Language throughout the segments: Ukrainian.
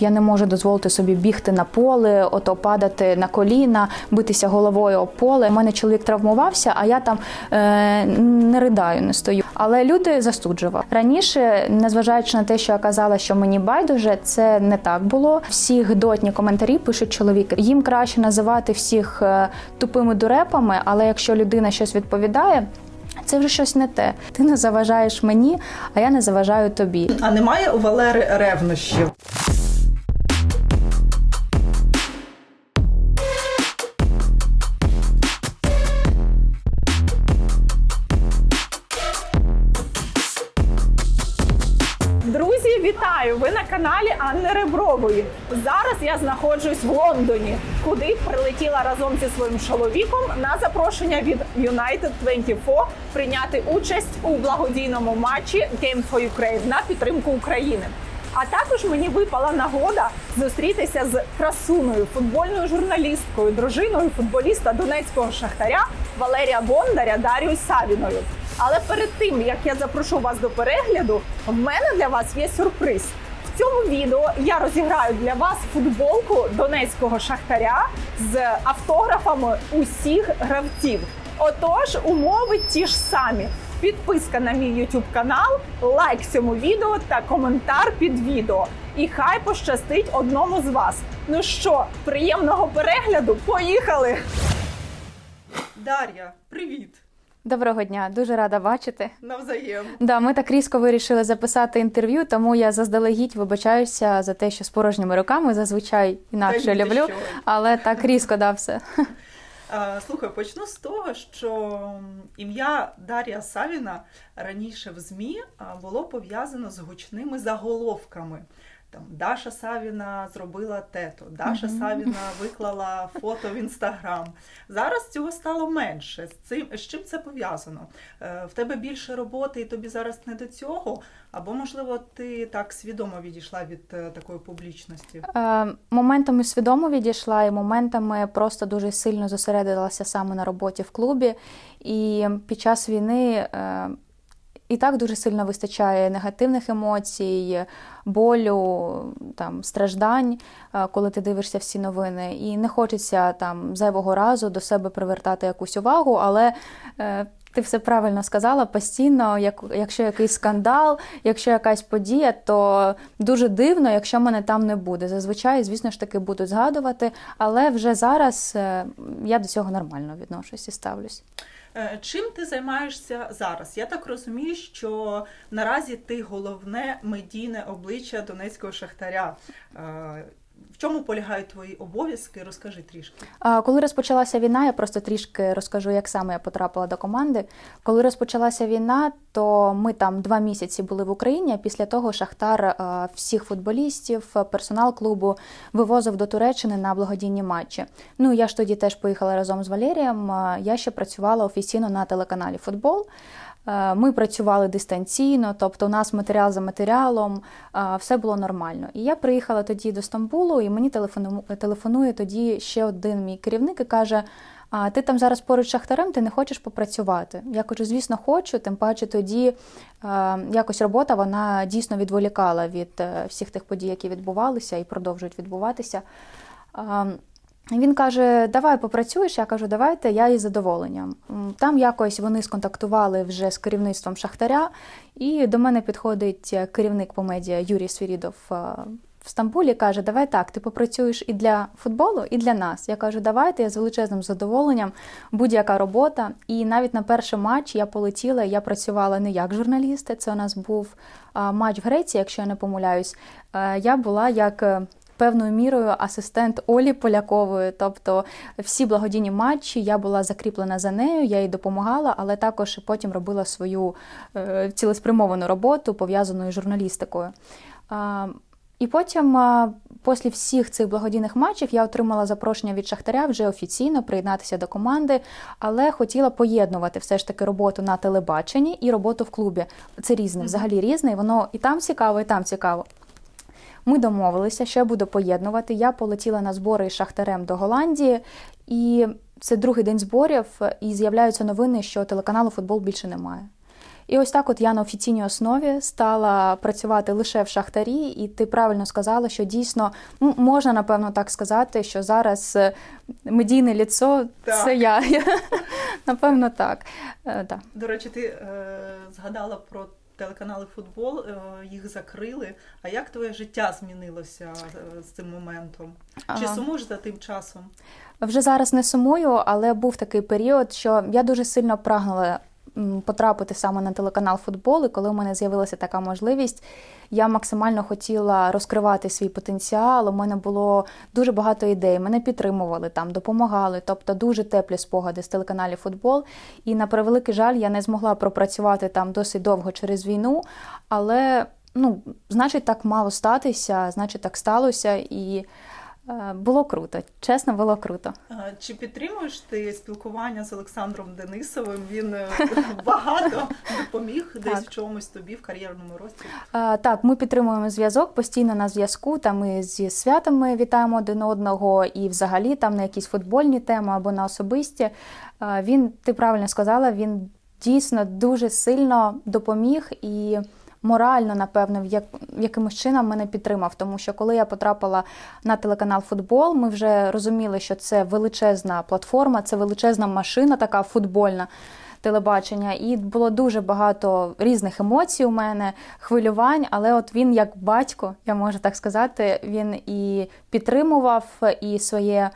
Я не можу дозволити собі бігти на поле, ото падати на коліна, битися головою об поле. У мене чоловік травмувався, а я там е, не ридаю, не стою. Але люди засуджували. Раніше, незважаючи на те, що я казала, що мені байдуже, це не так було. Всі гидотні коментарі пишуть чоловіки. Їм краще називати всіх е, тупими дурепами, але якщо людина щось відповідає. Це вже щось не те. Ти не заважаєш мені, а я не заважаю тобі. А немає у Валери ревнощів? Вітаю! Ви на каналі Анни Ребрової. Зараз я знаходжусь в Лондоні, куди прилетіла разом зі своїм чоловіком на запрошення від United 24 прийняти участь у благодійному матчі Game for Ukraine на підтримку України. А також мені випала нагода зустрітися з красуною футбольною журналісткою, дружиною футболіста донецького шахтаря Валерія Бондаря Дарією Савіною. Але перед тим як я запрошу вас до перегляду, в мене для вас є сюрприз. В цьому відео я розіграю для вас футболку донецького шахтаря з автографами усіх гравців. Отож, умови ті ж самі. Підписка на мій YouTube канал, лайк цьому відео та коментар під відео. І хай пощастить одному з вас. Ну що, приємного перегляду? Поїхали! Дар'я, привіт! Доброго дня, дуже рада бачити. Навзаєм. Да, ми так різко вирішили записати інтерв'ю, тому я заздалегідь вибачаюся за те, що з порожніми руками зазвичай інакше Та люблю, що? але так різко да все. Слухай, почну з того, що ім'я Дар'я Савіна раніше в ЗМІ було пов'язано з гучними заголовками. Там Даша Савіна зробила тето, Даша Савіна виклала фото в інстаграм. Зараз цього стало менше. З цим з чим це пов'язано? Е, В тебе більше роботи, і тобі зараз не до цього. Або, можливо, ти так свідомо відійшла від е, такої публічності. Е, моментами свідомо відійшла, і моментами просто дуже сильно зосередилася саме на роботі в клубі. І під час війни е, і так дуже сильно вистачає негативних емоцій, болю, там, страждань, е, коли ти дивишся всі новини. І не хочеться там зайвого разу до себе привертати якусь увагу, але. Е, ти все правильно сказала постійно, як, якщо якийсь скандал, якщо якась подія, то дуже дивно, якщо мене там не буде. Зазвичай, звісно ж таки, будуть згадувати, але вже зараз е, я до цього нормально відношусь і ставлюсь. Е, Чим ти займаєшся зараз? Я так розумію, що наразі ти головне медійне обличчя Донецького шахтаря. Е, В чому полягають твої обов'язки? Розкажи трішки. Коли розпочалася війна, я просто трішки розкажу, як саме я потрапила до команди. Коли розпочалася війна, то ми там два місяці були в Україні. Після того Шахтар всіх футболістів, персонал клубу вивозив до Туреччини на благодійні матчі. Ну я ж тоді теж поїхала разом з Валерієм. Я ще працювала офіційно на телеканалі Футбол. Е, Ми працювали дистанційно, тобто у нас матеріал за матеріалом, е, все було нормально. І я приїхала тоді до Стамбулу, і мені телефонує тоді ще один мій керівник і каже: а ти там зараз поруч шахтарем, ти не хочеш попрацювати? Я кажу, звісно, хочу. Тим паче тоді е, якось робота вона дійсно відволікала від всіх тих подій, які відбувалися і продовжують відбуватися. Він каже: Давай попрацюєш. Я кажу, давайте, я із задоволенням. Там якось вони сконтактували вже з керівництвом Шахтаря, і до мене підходить е, керівник по медіа Юрій Свірідов е, в Стамбулі. каже: Давай так, ти попрацюєш і для футболу, і для нас. Я кажу, давайте я з величезним задоволенням, будь-яка робота. І навіть на перший матч я полетіла. Я працювала не як журналіст. Це у нас був матч в Греції, якщо я не помиляюсь. Е, Я була як. Певною мірою асистент Олі Полякової, тобто всі благодійні матчі я була закріплена за нею, я їй допомагала, але також потім робила свою е, цілеспрямовану роботу, пов'язану із журналістикою. І потім, після всіх цих благодійних матчів, я отримала запрошення від Шахтаря вже офіційно приєднатися до команди, але хотіла поєднувати все ж таки роботу на телебаченні і роботу в клубі. Це різне, взагалі різне, і воно і там цікаво, і там цікаво. Ми домовилися, що я буду поєднувати. Я полетіла на збори із Шахтарем до Голландії, і це другий день зборів, і з'являються новини, що телеканалу футбол більше немає. І ось так, от я на офіційній основі стала працювати лише в шахтарі, і ти правильно сказала, що дійсно можна напевно так сказати, що зараз е, медійне ліцо Так. це я. Напевно, так. Е, да. До речі, ти е, згадала про телеканали футбол, е, їх закрили. А як твоє життя змінилося е, з цим моментом? Чи сумуєш за тим часом? Вже зараз не сумую, але був такий період, що я дуже сильно прагнула потрапити саме на телеканал футбол. І коли у мене з'явилася така можливість, я максимально хотіла розкривати свій потенціал. У мене було дуже багато ідей. Мене підтримували там, допомагали. Тобто дуже теплі спогади з телеканалів футбол. І на превеликий жаль, я не змогла пропрацювати там досить довго через війну, але ну, значить, так мало статися, значить, так сталося. І було круто. Чесно, було круто. Е, Чи підтримуєш ти спілкування з Олександром Денисовим? Він е, багато допоміг десь в чомусь тобі в кар'єрному рості. Так, ми підтримуємо зв'язок постійно на зв'язку. Там ми зі святами вітаємо один одного, і взагалі там на якісь футбольні теми або на особисті. Він, ти правильно сказала, він дійсно дуже сильно допоміг і. Морально, напевно, як, якимось чином мене підтримав, тому що коли я потрапила на телеканал Футбол, ми вже розуміли, що це величезна платформа, це величезна машина, така футбольна телебачення, і було дуже багато різних емоцій у мене, хвилювань. Але от він, як батько, я можу так сказати, він і підтримував і своє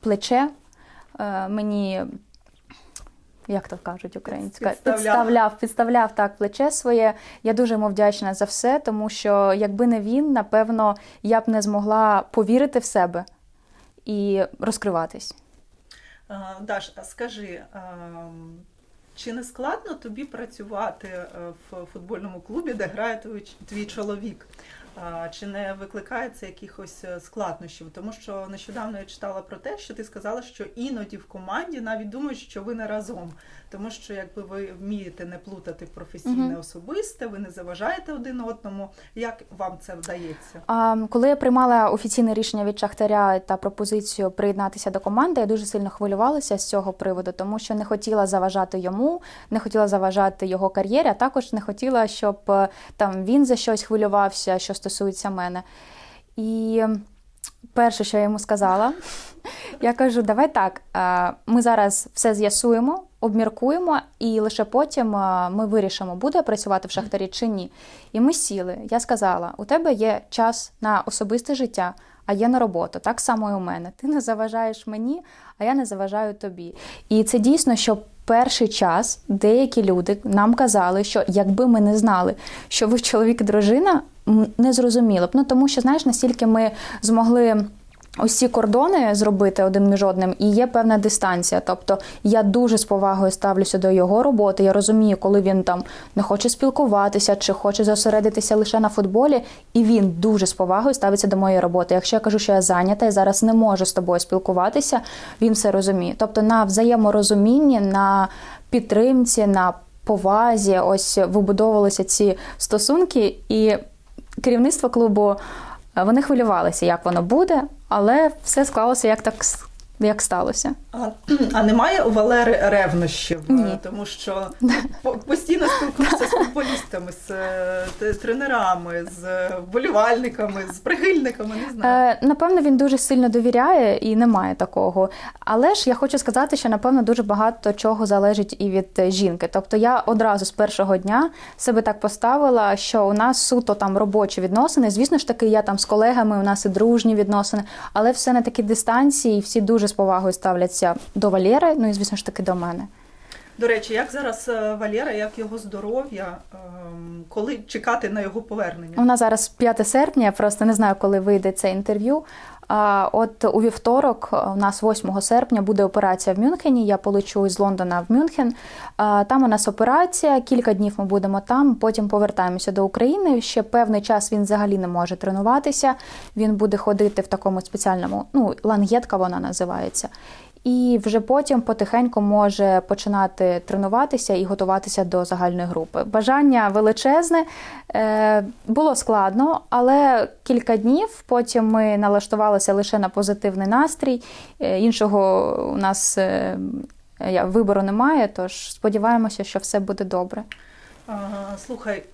плече е, мені. Як то кажуть українська, Підставляв. підставляв, підставляв так плече своє. Я дуже йому вдячна за все, тому що якби не він, напевно, я б не змогла повірити в себе і розкриватись. Даш, а скажи, чи не складно тобі працювати е, в футбольному клубі, де грає твій чоловік? Чи не викликає це якихось е, складнощів? Тому що нещодавно я читала про те, що ти сказала, що іноді в команді навіть думають, що ви не разом. Тому що якби ви вмієте не плутати професійне особисте, ви не заважаєте один одному. Як вам це вдається? А, коли я приймала офіційне рішення від Шахтаря та пропозицію приєднатися до команди, я дуже сильно хвилювалася з цього приводу, тому що не хотіла заважати йому, не хотіла заважати його кар'єрі, а також не хотіла, щоб е, там він за щось хвилювався, що стосується мене. І перше, що я йому сказала, я кажу: давай так, е, ми зараз все з'ясуємо, обміркуємо, і лише потім е, ми вирішимо, буде працювати в шахтарі чи ні. І ми сіли. Я сказала: у тебе є час на особисте життя, а є на роботу. Так само і у мене. Ти не заважаєш мені, а я не заважаю тобі. І це дійсно, що перший час деякі люди нам казали, що якби ми не знали, що ви чоловік і дружина, не зрозуміло б. Ну тому що знаєш, настільки ми змогли. Ось кордони зробити один між одним, і є певна дистанція. Тобто я дуже з повагою ставлюся до його роботи. Я розумію, коли він там не хоче спілкуватися чи хоче зосередитися лише на футболі, і він дуже з повагою ставиться до моєї роботи. Якщо я кажу, що я зайнята і зараз не можу з тобою спілкуватися, він все розуміє. Тобто на взаєморозумінні, на підтримці, на повазі, ось вибудовувалися ці стосунки, і керівництво клубу. Вони хвилювалися, як воно буде, але все склалося як так як сталося. А, а немає у Валери ревнощів, Ні. Е, тому що постійно спілкуєшся з футболістами, з е, тренерами, з вболівальниками, з прихильниками. Не знаю. Е, напевно, він дуже сильно довіряє і немає такого. Але ж я хочу сказати, що напевно дуже багато чого залежить і від жінки. Тобто я одразу з першого дня себе так поставила, що у нас суто там робочі відносини. Звісно ж таки, я там з колегами, у нас і дружні відносини, але все на такій дистанції, і всі дуже з повагою ставляться до Валєри, ну і звісно ж таки до мене. До речі, як зараз е, Валера, як його здоров'я, ем, коли чекати на його У повернення? нас зараз 5 серпня, я просто не знаю, коли вийде це інтерв'ю. От у вівторок, у нас 8 серпня, буде операція в Мюнхені. Я полечу з Лондона в Мюнхен. Там у нас операція, кілька днів ми будемо там, потім повертаємося до України. Ще певний час він взагалі не може тренуватися. Він буде ходити в такому спеціальному, ну, лангетка вона називається. І вже потім потихеньку може починати тренуватися і готуватися до загальної групи. Бажання величезне, е, було складно, але кілька днів потім ми налаштувалися лише на позитивний настрій. Е, Іншого у нас е, вибору немає, тож сподіваємося, що все буде добре. Слухай,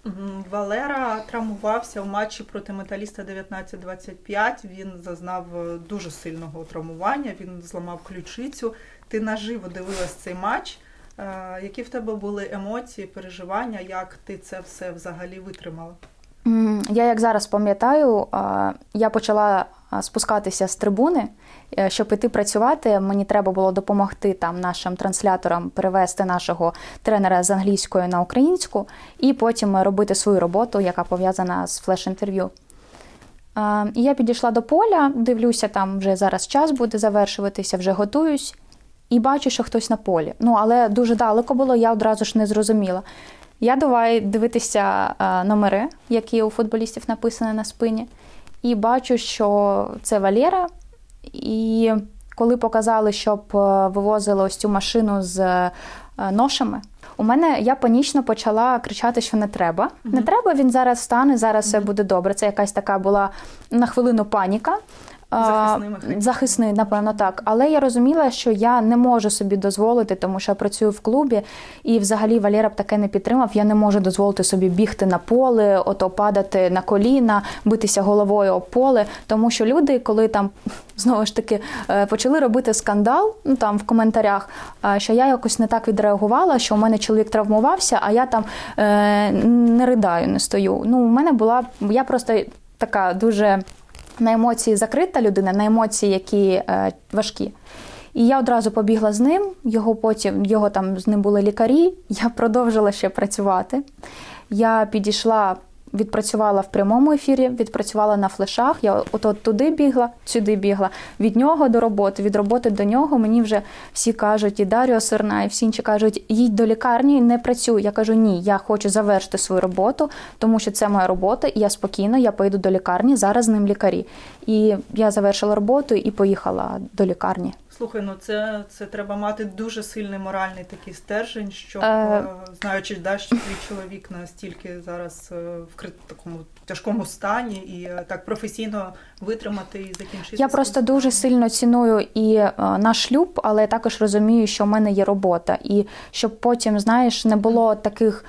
Валера травмувався в матчі проти металіста 19-25. Він зазнав е, дуже сильного травмування, він зламав ключицю. Ти наживо дивилась цей матч. Е, Які в тебе були емоції, переживання, як ти це все взагалі витримала? Я як зараз пам'ятаю, я почала спускатися з трибуни, е, щоб іти працювати. Мені треба було допомогти там нашим трансляторам перевести нашого тренера з англійської на українську, і потім робити свою роботу, яка пов'язана з флеш-інтерв'ю. Я підійшла до поля, дивлюся, там вже зараз час буде завершуватися, вже готуюсь. І бачу, що хтось на полі. Ну, але дуже далеко було, я одразу ж не зрозуміла. Я давай дивитися номери, які у футболістів написані на спині, і бачу, що це Валера. І коли показали, щоб е, вивозили ось цю машину з е, ношами, у мене я панічно почала кричати, що не треба. Не треба, він зараз встане, зараз все буде добре. Це якась така була на хвилину паніка. Захисний механізм. Захисний, напевно, так. Але я розуміла, що я не можу собі дозволити, тому що я працюю в клубі, і взагалі Валера б таке не підтримав. Я не можу дозволити собі бігти на поле, ото падати на коліна, битися головою об поле. Тому що люди, коли там знову ж таки е, почали робити скандал, ну там в коментарях, е, що я якось не так відреагувала, що у мене чоловік травмувався, а я там е, не ридаю, не стою. Ну, у мене була я просто така дуже на емоції закрита людина, на емоції, які е, важкі. І я одразу побігла з ним. Його потім його там з ним були лікарі. Я продовжила ще працювати. Я підійшла, відпрацювала в прямому ефірі, відпрацювала на флешах. Я от, туди бігла, сюди бігла. Від нього до роботи, від роботи до нього. Мені вже всі кажуть, і Даріо Серна, і всі інші кажуть, їдь до лікарні, не працюй. Я кажу, ні, я хочу завершити свою роботу, тому що це моя робота, і я спокійно, я поїду до лікарні. Зараз з ним лікарі. І я завершила роботу і поїхала до лікарні. Слухай, ну це, це треба мати дуже сильний моральний такий стержень, щоб, Е. е, знаючи, да, що твій чоловік настільки зараз е, в такому тяжкому стані і е, так професійно витримати і закінчити. Я просто дуже сильно ціную і наш шлюб, але я також розумію, що в мене є робота, і щоб потім, знаєш, не було таких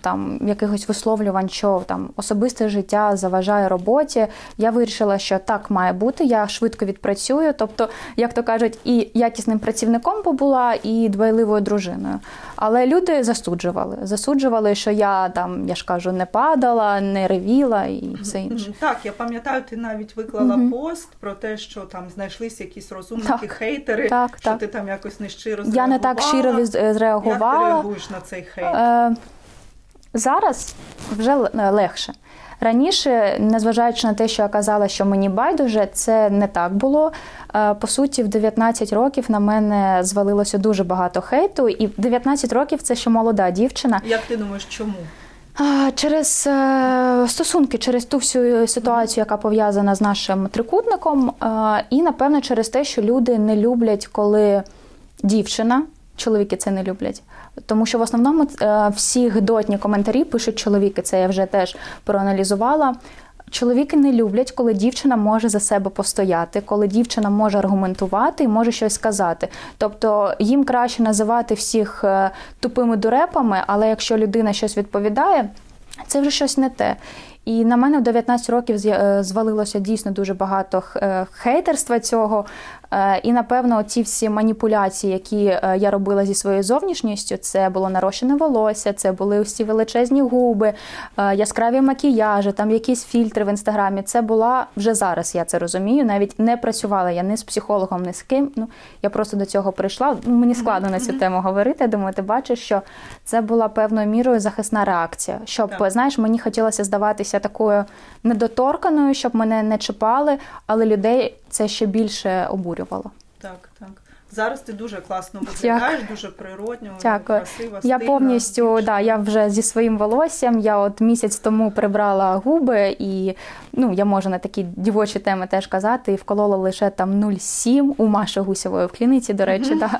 там якихось висловлювань, що там особисте життя заважає роботі. Я вирішила, що так має бути. Я швидко відпрацюю. Тобто, як то кажуть, і якісним працівником побула, і дбайливою дружиною. Але люди засуджували. Засуджували, що я там, я ж кажу, не падала, не ревіла і все інше. Так, я пам'ятаю, ти навіть виклала Мгм. пост про те, що там знайшлись якісь розумники, Так. хейтери, Так, що так. ти там якось нещиро Я не так щиро зреагувала. Як ти реагуєш на цей хейт? Е, зараз вже е, легше. Раніше, незважаючи на те, що я казала, що мені байдуже, це не так було. Е, По суті, в 19 років на мене звалилося дуже багато хейту, і в 19 років це ще молода дівчина. Як ти думаєш, чому? Через е, стосунки, через ту всю ситуацію, яка пов'язана з нашим трикутником, і напевно через те, що люди не люблять, коли дівчина, чоловіки це не люблять. Тому що в основному е, всі гидотні коментарі пишуть чоловіки. Це я вже теж проаналізувала. Чоловіки не люблять, коли дівчина може за себе постояти, коли дівчина може аргументувати і може щось сказати. Тобто їм краще називати всіх е, тупими дурепами, але якщо людина щось відповідає, це вже щось не те. І на мене в 19 років е, звалилося дійсно дуже багато хейтерства цього. Е, І напевно, ці всі маніпуляції, які е, я робила зі своєю зовнішністю, це було нарощене волосся, це були всі величезні губи, е, яскраві макіяжі, там якісь фільтри в інстаграмі. Це була вже зараз. Я це розумію. Навіть не працювала я ні з психологом, ні з ким. Ну я просто до цього прийшла. Мені складно на цю тему говорити. Я думаю, ти бачиш, що це була певною мірою захисна реакція. Щоб Так. знаєш, мені хотілося здаватися такою недоторканою, щоб мене не чіпали, але людей це ще більше обурювало. Так, так. Зараз ти дуже класно виглядаєш, дуже природньо, Дякую. красива, Я повністю да, я вже зі своїм волоссям. Я от місяць тому прибрала губи, і ну я можу на такі дівочі теми теж казати. І вколола лише там 0,7 у Маші Гусєвої в клініці. До речі, да.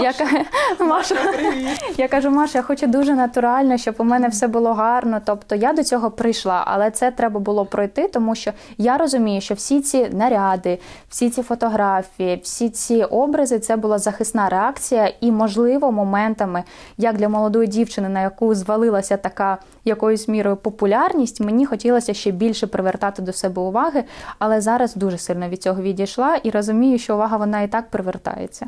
Я, ка- Маша, Привіт. я кажу, Маша, я хочу дуже натурально, щоб у мене все було гарно. Тобто я до цього прийшла, але це треба було пройти, тому що я розумію, що всі ці наряди, всі ці фотографії, всі ці образи це це була захисна реакція, і, можливо, моментами, як для молодої дівчини, на яку звалилася така якоюсь мірою популярність, мені хотілося ще більше привертати до себе уваги, але зараз дуже сильно від цього відійшла і розумію, що увага вона і так привертається.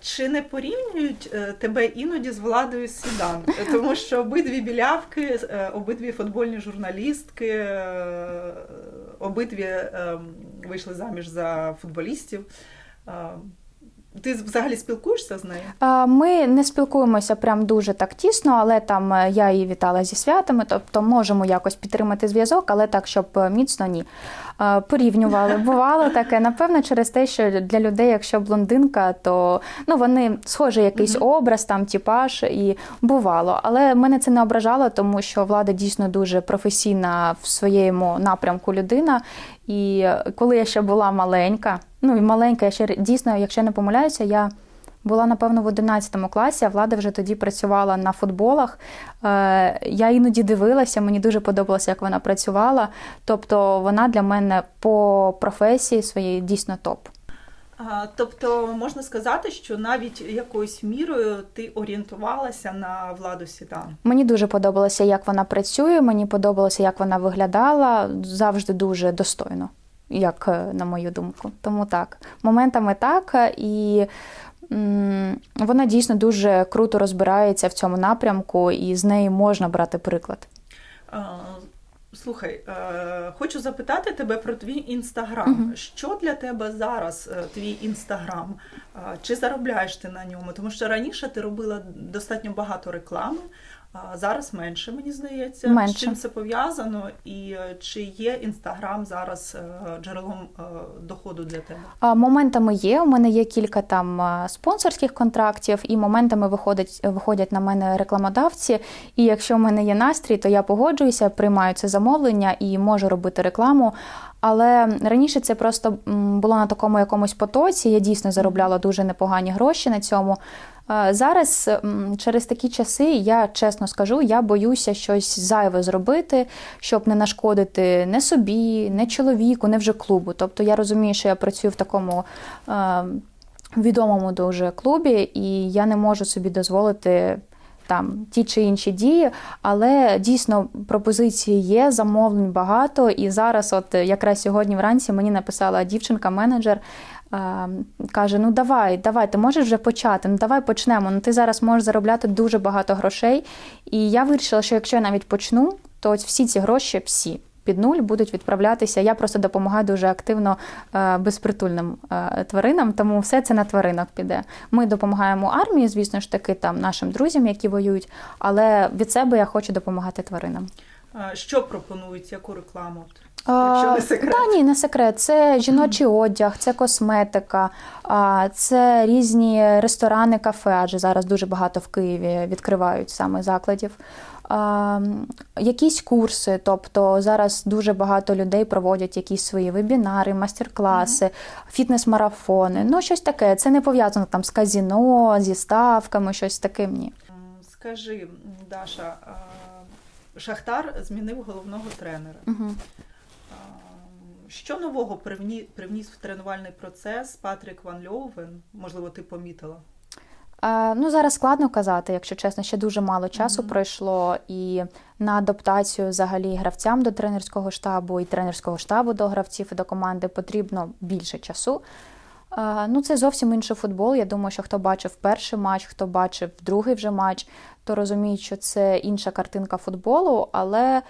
Чи не порівнюють е, тебе іноді з владою Сідан? Тому що обидві білявки, е, обидві футбольні журналістки, е, обидві е, вийшли заміж за футболістів. Ти взагалі спілкуєшся з нею? Ми не спілкуємося прям дуже так тісно, але там е, я її вітала зі святами, тобто можемо якось підтримати зв'язок, але так, щоб е, міцно ні. Порівнювали. Бувало таке. Напевно, через те, що для людей, якщо блондинка, то ну вони схожий якийсь образ, там типаж, і бувало. Але мене це не ображало, тому що влада дійсно дуже професійна в своєму напрямку людина. І коли я ще була маленька, ну і маленька, я ще дійсно, якщо не помиляюся, я була напевно в 11 класі, а влада вже тоді працювала на футболах. Е, Я іноді дивилася, мені дуже подобалося, як вона працювала. Тобто вона для мене по професії своєї дійсно топ. Тобто можна сказати, що навіть якоюсь мірою ти орієнтувалася на владу Сідан. Мені дуже подобалося, як вона працює. Мені подобалося, як вона виглядала. Завжди дуже достойно, як е, на мою думку. Тому так, моментами так. е, І м, вона дійсно дуже круто розбирається в цьому напрямку, і з неї можна брати приклад. Слухай, е, хочу запитати тебе про твій інстаграм. Що для тебе зараз е, твій інстаграм? Е, Чи заробляєш ти на ньому? Тому що раніше ти робила достатньо багато реклами, зараз менше, мені здається. Менше. З чим це пов'язано? І е, чи є інстаграм зараз е, джерелом е, доходу для тебе? Моментами є. У мене є кілька там спонсорських контрактів, і моментами виходять, виходять на мене рекламодавці. І якщо в мене є настрій, то я погоджуюся, приймаю це замовлення і можу робити рекламу. Але раніше це просто було на такому якомусь потоці. Я дійсно заробляла дуже непогані гроші на цьому. Зараз через такі часи я чесно скажу, я боюся щось зайве зробити, щоб не нашкодити не собі, не чоловіку, не вже клубу. Тобто я розумію, що я працюю в такому е, відомому дуже клубі, і я не можу собі дозволити. Там ті чи інші дії, але дійсно пропозиції є, замовлень багато. І зараз, от якраз сьогодні вранці, мені написала дівчинка-менеджер, е, каже: Ну давай, давай, ти можеш вже почати. Ну давай почнемо. Ну ти зараз можеш заробляти дуже багато грошей. І я вирішила, що якщо я навіть почну, то ось всі ці гроші, всі під нуль будуть відправлятися. Я просто допомагаю дуже активно е, безпритульним е, тваринам, тому все це на тваринок піде. Ми допомагаємо армії, звісно ж таки, там нашим друзям, які воюють, але від себе я хочу допомагати тваринам. Що пропонують, яку рекламу? Якщо не секрет. Та ні, не секрет. Це жіночий одяг, це косметика, це різні ресторани, кафе, адже зараз дуже багато в Києві відкривають саме закладів. Якісь курси, тобто зараз дуже багато людей проводять якісь свої вебінари, майстер-класи, фітнес-марафони. Ну, щось таке. Це не пов'язано там з казіно, зі ставками, щось таке. Ні. Скажи, Даша, Шахтар змінив головного тренера. Угу. А, Що нового привні- привніс в тренувальний процес Патрік Ван Льовен? Можливо, ти помітила? Ну, зараз складно казати, якщо чесно, ще дуже мало часу Мгм. пройшло, і на адаптацію взагалі гравцям до тренерського штабу і тренерського штабу до гравців і до команди потрібно більше часу. Ну, це зовсім інший футбол. Я думаю, що хто бачив перший матч, хто бачив другий вже матч, то розуміють, що це інша картинка футболу, але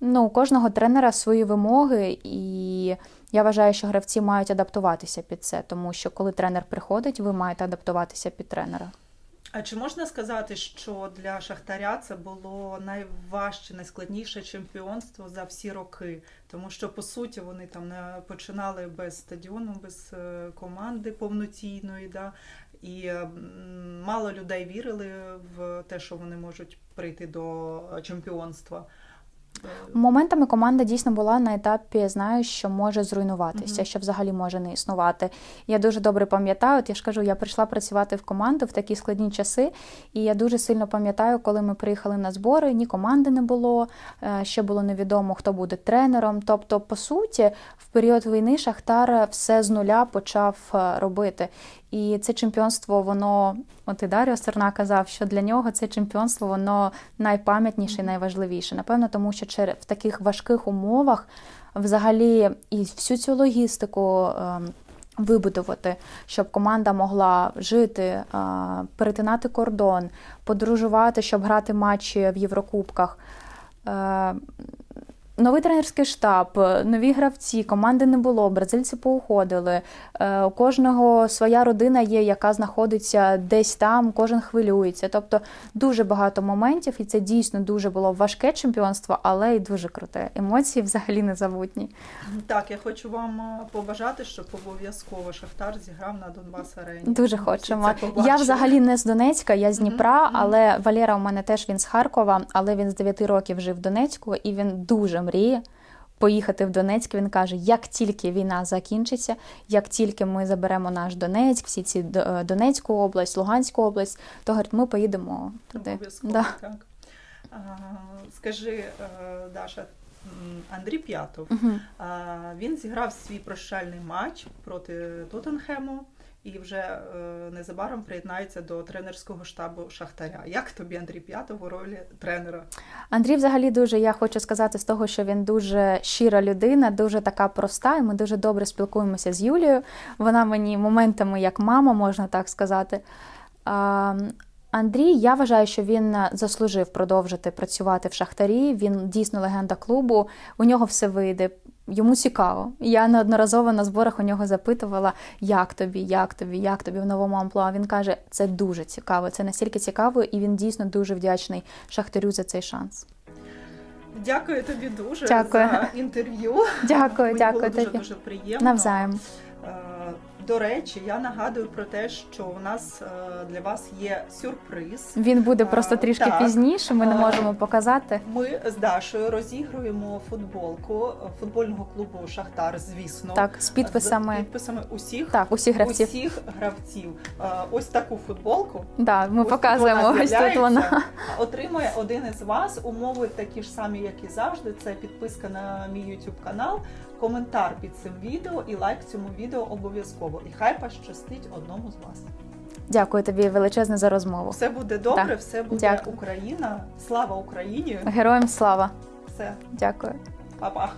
ну, у кожного тренера свої вимоги, і я вважаю, що гравці мають адаптуватися під це, тому що коли тренер приходить, ви маєте адаптуватися під тренера. А чи можна сказати, що для Шахтаря це було найважче, найскладніше чемпіонство за всі роки? Тому що по суті вони там не починали без стадіону, без е, команди повноцінної, да? і мало людей вірили в те, що вони можуть прийти до чемпіонства. Моментами команда дійсно була на етапі, знаю, що може зруйнуватися, що взагалі може не існувати. Я дуже добре пам'ятаю, от я ж кажу, я прийшла працювати в команду в такі складні часи, і я дуже сильно пам'ятаю, коли ми приїхали на збори, ні команди не було, е, ще було невідомо, хто буде тренером. Тобто, по суті, в період війни Шахтар все з нуля почав е, робити. І це чемпіонство, воно, от і Даріо Стерна казав, що для нього це чемпіонство воно найпам'ятніше і найважливіше. Напевно, тому що в таких важких умовах взагалі і всю цю логістику. ем, Вибудувати, щоб команда могла жити, е, перетинати кордон, подорожувати, щоб грати матчі в Єврокубках. Е, Новий тренерський штаб, нові гравці, команди не було, бразильці поуходили. Е, У кожного своя родина є, яка знаходиться десь там, кожен хвилюється. Тобто дуже багато моментів, і це дійсно дуже було важке чемпіонство, але й дуже круте. Емоції взагалі незабутні. Так, я хочу вам е, побажати, щоб обов'язково Шахтар зіграв на Донбас арені. Дуже хочемо. Я взагалі не з Донецька, я з Дніпра, але Валера у мене теж він з Харкова, але він з 9 років жив в Донецьку, і він дуже мріє. Поїхати в Донецьк, він каже, як тільки війна закінчиться, як тільки ми заберемо наш Донецьк, всі ці е, Донецьку область, Луганську область, то говорить, ми поїдемо туди. Обов'язково, Да. так. А, скажи, е, Даша, Андрій П'ятов, а, він зіграв свій прощальний матч проти Тоттенхему і вже е, незабаром приєднається до тренерського штабу Шахтаря. Як тобі Андрій П'ятов у ролі тренера? Андрій, взагалі, дуже я хочу сказати з того, що він дуже щира людина, дуже така проста, і ми дуже добре спілкуємося з Юлією. Вона мені моментами як мама, можна так сказати. Андрій, я вважаю, що він заслужив продовжити працювати в Шахтарі. Він дійсно легенда клубу. У нього все вийде. Йому цікаво. Я неодноразово на зборах у нього запитувала, як тобі, як тобі, як тобі в новому амплуа. Він каже, це дуже цікаво, це настільки цікаво, і він дійсно дуже вдячний Шахтарю за цей шанс. Дякую тобі дуже Дякую. за інтерв'ю. Дякую, Мені дякую було дуже, тобі. дуже приємно. Навзаєм. Е, До речі, я нагадую про те, що у нас е, для вас є сюрприз. Він буде просто трішки так. пізніше. Ми не можемо показати. Ми з Дашою розігруємо футболку футбольного клубу Шахтар, звісно. Так, з підписами. З підписами усіх, Так, усіх гравців. усіх гравців. Е, Ось таку футболку. Да, ми Ось показуємо. Ось тут вона. Отримує один із вас. Умови такі ж самі, як і завжди. Це підписка на мій YouTube канал, коментар під цим відео і лайк цьому відео обов'язково. І хай пощастить одному з вас. Дякую тобі величезне за розмову. Все буде добре, Так. все буде Дякую. Україна. Слава Україні! Героям слава. Все, Дякую. па-па.